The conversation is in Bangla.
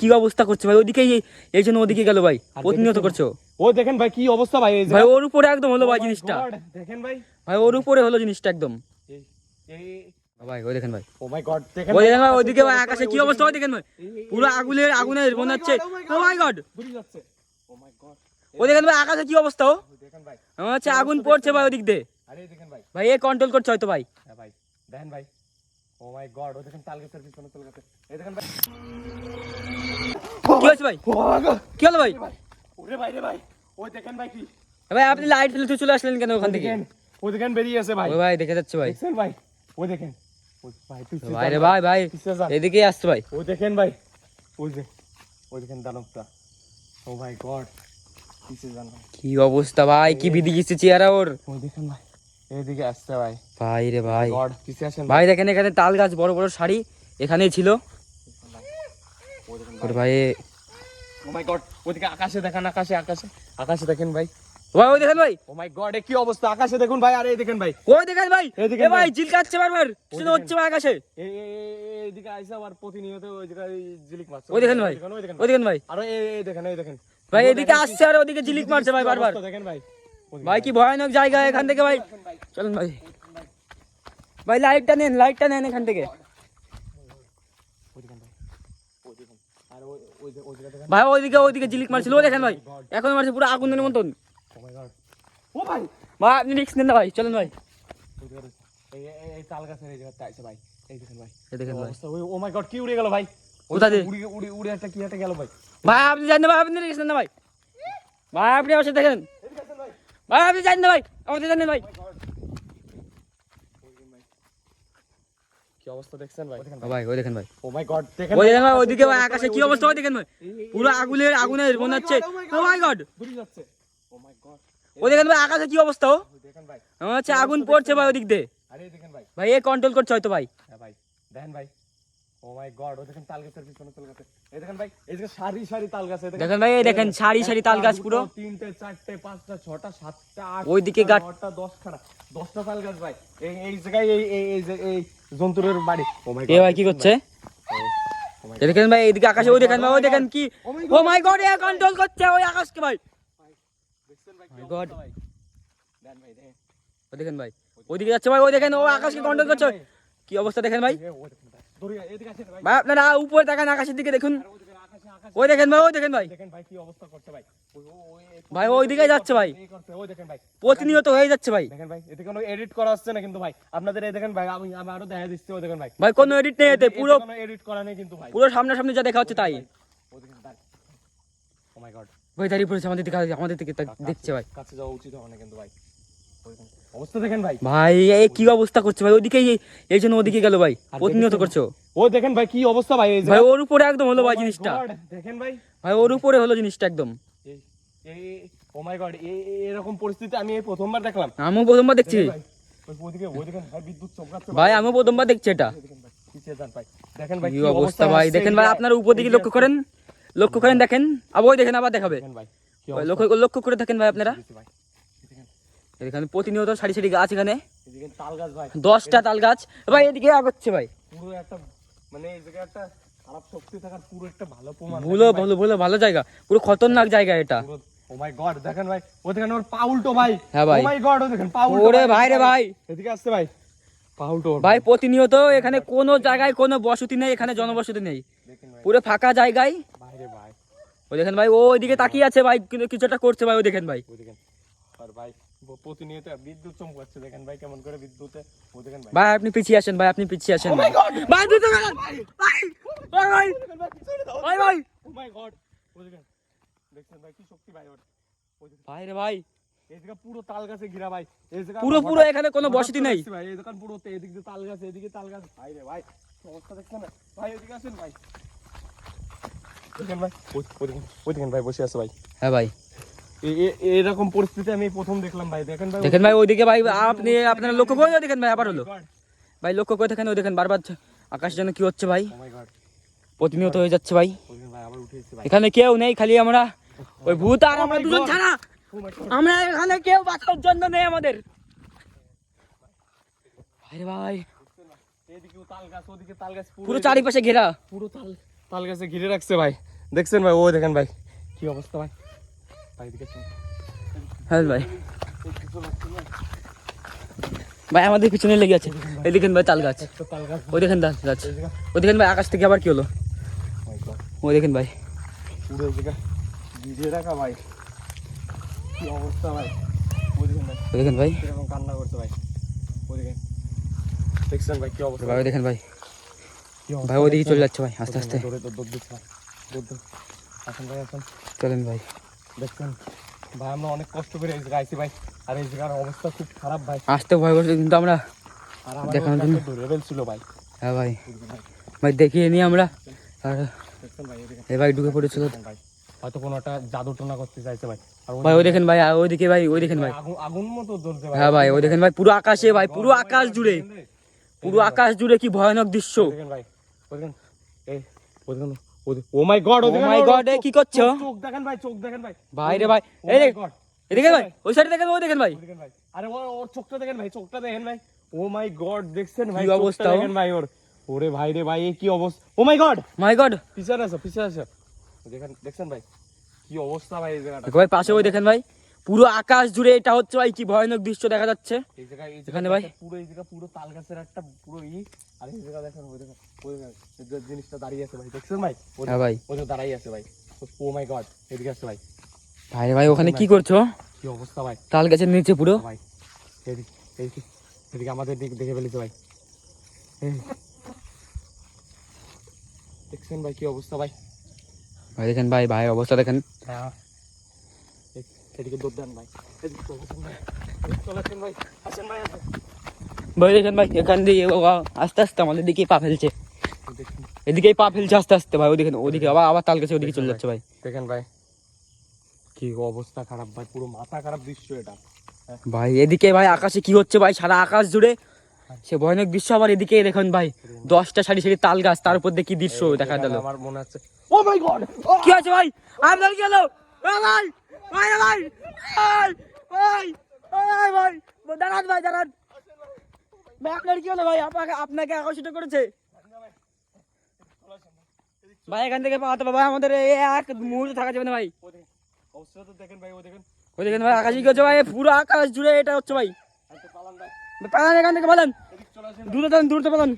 কি অবস্থা করছে ভাই? ওদিকে এই জন্য ওদিকে গেল ভাই। প্রতিনিয়ত করছ। ও দেখেন ভাই কি অবস্থা ভাই? ভাই ওর উপরে একদম হলো ভাই জিনিসটা। দেখেন ভাই। ভাই ওর উপরে হলো জিনিসটা একদম। ভাই ওই দেখেন ভাই। ও মাই গড দেখেন ওই দেখেন ভাই ওদিকে ভাই আকাশে কি অবস্থা? হয় দেখেন ভাই। পুরো আগুনের আগুনের মনে হচ্ছে ও মাই গড ঘুরে যাচ্ছে। ও মাই গড ও দেখেন ভাই আকাশে কি অবস্থা ও? দেখেন ভাই। মনে আগুন পড়ছে ভাই ওদিক দিয়ে। আরে দেখেন ভাই। ভাই এ কন্ট্রোল করছে হয়তো ভাই। হ্যাঁ ভাই দেখেন ভাই। ও মাই গড ও দেখেন তাল গাছের পিছনে তাল গাছে এই দেখেন ভাই। কি হয়েছে ভাই? কি হলো ভাই? ওরে ভাই রে ভাই। ওই দেখেন ভাই কি। ভাই আপনি লাইট ফেলে চলে আসলেন কেন ওখান থেকে? ও দেখেন বেরিয়ে আছে ভাই। ভাই দেখে যাচ্ছে ভাই। ভাই? ও দেখেন। ভাই রে ভাই ভাই। এদিকেই আসছে ভাই। ও দেখেন ভাই ওই যে ওই দেখেন দানবটা। ও মাই গড ভাই কি অবস্থা ভাই কি বিধি গেছে চেহারা ওর? ওই দেখেন ভাই এইদিকে আসছে ভাই। ভাই রে ভাই। গড পিছে আসেন ভাই দেখেন এখানে তাল গাছ বড় বড় শাড়ি এখানেই ছিল। ওর ভাই ও মাই গড ওদিকে আকাশে দেখেন আকাশে আকাশে। আকাশে দেখেন ভাই। ভাই ওই দেখেন ভাই। ও মাই গড এ কি অবস্থা? আকাশে দেখুন ভাই আরে এই দেখেন ভাই। ওই দেখেন ভাই। এদিকে ভাই ভাই। চিলকাচ্ছে বারবার। শুনে হচ্ছে ভাই আকাশে। এই এই- এই- এইদিকে আইসা আবার প্রতিনিয়ত ওই জায়গায় জিলিক মারছে। ওই দেখেন ভাই। ওই দেখেন ভাই। আরও এই এই দেখেন এই দেখেন। ভাই এদিকে আসছে আর ওদিকে জিলিক মারছে ভাই বারবার। দেখেন ভাই। ভাই কি ভয়ানক জায়গা এখান থেকে ভাই। চলুন ভাই। ভাই লাইটটা নেন লাইটটা নেন এখান থেকে ওই দেখেন ভাই ওই দেখেন আর ওই ওই যে- ওই জায়গা দেখেন ভাই ওইদিকে ওইদিকে জিলিক মারছিল। ও দেখেন ভাই এখন মারছে পুরো আগুনের মতন। ও ভাই ভাই আপনি রিক্স নেন না ভাই চলুন ভাই। এই তাল গাছের এই ভাই। এই দেখেন ভাই। এই দেখেন ভাই। ও মাই গড কি উড়ে গেল ভাই। কোথা দিয়ে? উড়ে উড়ে উড়ে একটা কি একটা গেল ভাই। ভাই আপনি জানেন ভাই আপনি রিক্স নেন না ভাই। ভাই আপনি দেখেন। ভাই। আপনি জানেন না ভাই আমাদের জানেন ভাই। কি অবস্থা দেখছেন ভাই? ভাই ওই দেখেন ভাই। ও মাই গড দেখেন ওই দেখেন ভাই ওইদিকে ভাই আকাশে কি অবস্থা দেখেন ভাই। পুরো আগুনের আগুনের মনে হচ্ছে। ও মাই গড ঘুরে যাচ্ছে। ও মাই গড ওই দেখেন ভাই আকাশে কি অবস্থা ও। দেখেন ভাই। হচ্ছে আগুন পড়ছে ভাই ওদিক দিয়ে। আরে দেখেন ভাই। ভাই এ কন্ট্রোল করছে হয়তো ভাই। হ্যাঁ ভাই দেখেন ভাই। ও মাই গড ও দেখেন তাল গাছের পিছনে তাল গাছে এই দেখেন ভাই এই যে সারি সারি তাল গাছ দেখেন। ভাই, এই দেখেন, সারি সারি তাল গাছ পুরো। তিনটে চারটে পাঁচটা ছটা সাতটা ওইদিকে গাছ- দশটা তাল গাছ ভাই। এই এই জায়গায় এই এই এই এই জন্তুরের বাড়ি। ও মাই এ ভাই কি করছে? দেখেন ভাই এইদিকে আকাশে ওই দেখেন ভাই ওই দেখেন কি ও মাই গড। এ কন্ট্রোল করছে ওই আকাশকে ভাই। My God. ভাই দেন ভাই দেখেন ভাই ওইদিকে যাচ্ছে ভাই ওই দেখেন ও আকাশকে কন্ট্রোল করছে। কি অবস্থা দেখেন ও এদিকে ভাই। ভাই আপনারা উপরে তাকান আকাশের দিকে দেখুন। ওই দেখেন ভাই ওই দেখেন ভাই। ভাই কি অবস্থা করছে ভাই। ওই ওইদিকে যাচ্ছে ভাই। প্রতিনিয়ত হয়ে যাচ্ছে ভাই। দেখেন ভাই এতে কোনো এডিট করা হচ্ছে না কিন্তু ভাই। আপনাদের এই দেখেন ভাই আমি আমি আরও দেখা দিচ্ছি দেখেন ভাই। ভাই কোনো এডিট নেই এতে পুরো এডিট করা নেই কিন্তু ভাই। পুরো সামনাসামনি যা দেখা হচ্ছে তাই। ও দেখেন তাই ও মাই গড ভাই দাঁড়িয়ে পড়েছে আমাদের দিকে আমাদের দিকে দেখছে ভাই। কাছে যাওয়া উচিত হবে না কিন্তু ভাই। অবস্থা দেখেন ভাই। ভাই এই কি অবস্থা করছে ভাই? ওদিকে এই জন্য ওদিকে গেল ভাই। প্রতিনিয়ত করছ? ও দেখেন ভাই কি অবস্থা ভাই এই ভাই ওর উপরে একদম হলো ভাই জিনিসটা। দেখেন ভাই। ভাই ওর উপরে হলো জিনিসটা একদম। ও মাই গড এরকম পরিস্থিতি আমি এই প্রথমবার দেখলাম। আমিও প্রথমবার দেখছি। ভাই ওদিকে ওই দেখেন ভাই বিদ্যুৎ চমকাচ্ছে ভাই আমিও প্রথমবার দেখছি এটা। দেখেন ভাই কি অবস্থা ভাই দেখেন ভাই আপনার উপর দিকে লক্ষ্য করেন। লক্ষ্য করেন দেখেন। আবার দেখেন আবার দেখাবে। লক্ষ্য লক্ষ্য করে থাকেন ভাই আপনারা। এখানে প্রতিনিয়ত সারি সারি গাছ এখানে। দশটা তাল গাছ। ভাই এদিকে আগাচ্ছে ভাই। পুরো একটা মানে এই জায়গায় একটা খারাপ শক্তি থাকার পুরো একটা ভালো প্রমাণ ভুলো ভালো ভুলো ভালো জায়গা। পুরো খতরনাক জায়গা এটা। ও মাই গড দেখেন ভাই ও দেখেন ওর পা উল্টো ভাই। হ্যাঁ ভাই। ও মাই গড ও দেখেন পা উল্টো ওরে ভাই। রে ভাই। এদিকে আসছে ভাই। পা উল্টো ভাই প্রতিনিয়ত এখানে কোনো জায়গায় কোনো বসতি নেই এখানে জনবসতি নেই। পুরো ফাঁকা জায়গায়। ভাই রে ভাই। দেখেন ও ওইদিকে তাকিয়ে আছে ভাই কিছু একটা করছে ভাই ও দেখেন ভাই। ও দেখেন। আর ভাই প্রতিনিয়ত বিদ্যুৎ চমকাচ্ছে। দেখেন ভাই কেমন করে বিদ্যুতে ও দেখেন ভাই। ভাই আপনি পিছিয়ে আসেন ভাই আপনি পিছিয়ে আসেন ভাই। ভাই দ্রুত ভাই ভাই ভাই ভাই ভাই ও মাই গড ও দেখেন। দেখছেন ভাই কি শক্তি ভাই ওর। ভাই রে ভাই। পুরো তাল গাছে ঘেরা ভাই। পুরো পুরো এখানে কোনো বসতি নেই। ভাই এই দোকান পুরো এদিক দিয়ে তাল গাছ এদিকে তাল গাছ। ভাই রে ভাই অবস্থা দেখছেন? ভাই এদিকে আসেন ভাই। দেখেন ভাই ওই ওই দেখেন ভাই বসে আছে ভাই। হ্যাঁ ভাই। এরকম পরিস্থিতি আমি প্রথম দেখলাম ভাই। দেখেন ভাই দেখেন ভাই ওইদিকে ভাই আপনি আপনারা লক্ষ্য করে দেখেন ভাই আবার হলো। ভাই লক্ষ্য করে দেখেন ওই দেখেন বারবার আকাশ যেন কি হচ্ছে ভাই। Oh প্রতিনিয়ত হয়ে যাচ্ছে ভাই। দেখেন ভাই এখানে কেউ নেই খালি আমরা। ওই ভূত আর আমরা দুজন ছাড়া। Oh আমরা এখানে কেউ বাঁচার জন্য নেই আমাদের। ভাই রে ভাই। পুরো চারিপাশে ঘেরা। পুরো তাল তাল গাছে ঘিরে রাখছে ভাই। দেখছেন ভাই ও দেখেন ভাই কি অবস্থা ভাই। হ্যাঁ ভাই। ভাই আমাদের পিছনে লেগে আছে। এই দেখেন ভাই তাল গাছ। ওই দেখেন তাল গাছ। ওই দেখেন ভাই আকাশ থেকে আবার কি হলো? God, ওই দেখেন ভাই রাখা ভাই। কি অবস্থা ভাই। ওই দেখেন ভাই। ওই দেখেন ভাই কান্না করছে ভাই। ওই দেখেন দেখছেন ভাই কি অবস্থা? ভাই দেখেন ভাই। ভাই ওইদিকে চলে যাচ্ছে ভাই আস্তে আস্তে। চলেন ভাই। দেখছেন ভাই আমরা অনেক কষ্ট করে এই জায়গায় আইছি ভাই। আর এই জায়গার অবস্থা খুব খারাপ ভাই। আসতে ভয় করছে কিন্তু আমরা আর দেখানোর জন্য- ফেলছিল ভাই। হ্যাঁ ভাই। ভাই ভাই দেখিয়ে নিই আমরা। আর ভাই এই ভাই ঢুকে পড়েছিল। ভাই হয়তো কোনো একটা জাদু টোনা করতে চাইছে ভাই। ভাই ওই দেখেন ভাই আর ওইদিকে ভাই ওই দেখেন ভাই। আগুন মতো জ্বলছে হ্যাঁ ভাই ওই দেখেন ভাই পুরো আকাশে ভাই পুরো আকাশ জুড়ে। পুরো আকাশ জুড়ে কি ভয়ানক দৃশ্য। দেখেন ভাই ওই দেখেন এই ওই দেখেন ও মাই গড ও মাই গড কি করছ? চোখ দেখেন ভাই চোখ দেখেন ভাই। ভাই রে ভাই। Oh এই my দেখ God! এদিকে ভাই ওই সাইডে দেখেন ওই দেখেন ভাই। ভাই আরে ওর চোখটা দেখেন ভাই চোখটা দেখেন ভাই। ও মাই গড দেখছেন ভাই কি অবস্থা দেখেন ভাই ওর। ওরে ভাই রে ভাই কি অবস্থা? ও মাই গড মাই গড পিছনে আছে পিছনে আছে দেখেন দেখছেন ভাই? কি অবস্থা ভাই এই জায়গাটা? ভাই পাশে ওই দেখেন ভাই। পুরো আকাশ জুড়ে এটা হচ্ছে ভাই কি ভয়ানক দৃশ্য দেখা যাচ্ছে। এখানে ভাই? পুরো এই জায়গা পুরো তাল গাছের একটা পুরো ই আর এই জায়গা দেখেন ওই দেখেন ওই দেখেন, এই যে জিনিসটা দাঁড়িয়ে আছে ভাই দেখছেন ভাই? হ্যাঁ ভাই। ওই দাঁড়িয়ে আছে ভাই। ও মাই গড এদিকে আছে ভাই। ভাই ভাই ওখানে কি করছ? কি অবস্থা ভাই? তাল গাছের নিচে পুরো? ভাই এদিকে এদিকে এদিকে আমাদের দিক দেখে ফেলেছে ভাই। দেখছেন ভাই কি অবস্থা ভাই? ভাই দেখেন ভাই ভাই অবস্থা দেখেন। হ্যাঁ। এদিকে ভাই। ভাই। আসেন ভাই। ভাই দেখেন ভাই এখান দিয়ে আস্তে আস্তে আমাদের দিকে পা ফেলছে। এদিকেই পা ফেলছে আস্তে আস্তে ভাই দেখেন ওদিকে আবার আবার তাল গাছে ওদিকে চলে যাচ্ছে ভাই। দেখেন ভাই কি অবস্থা খারাপ ভাই পুরো মাথা খারাপ দৃশ্য এটা। ভাই এদিকে ভাই আকাশে কি হচ্ছে ভাই সারা আকাশ জুড়ে সে ভয়ানক দৃশ্য আবার এদিকে দেখুন ভাই দশটা সারি সারি তাল গাছ তার উপর দিয়ে কি দৃশ্য দেখা গেল। আমার মনে হচ্ছে ও মাই গড! কি আছে ভাই? আপনার এ ভাই! ভাই ভাই ভাই ভাই ভাই দাঁড়ান ভাই দাঁড়ান। ভাই, আপনার কি হলো, ভাই? আপনাকে আপনাকে আকর্ষিত করেছে? ভাই, এখান থেকে পাওয়াতে ভাই, আমাদের এক মুহূর্তে থাকা যাবে না, ভাই। অবস্থা দেখেন, ভাই ও ভাই আকাশে আকাশ জুড়ে এটা হচ্ছে, ভাই। এখান থেকে আসেন দূরে দূরতে পালান।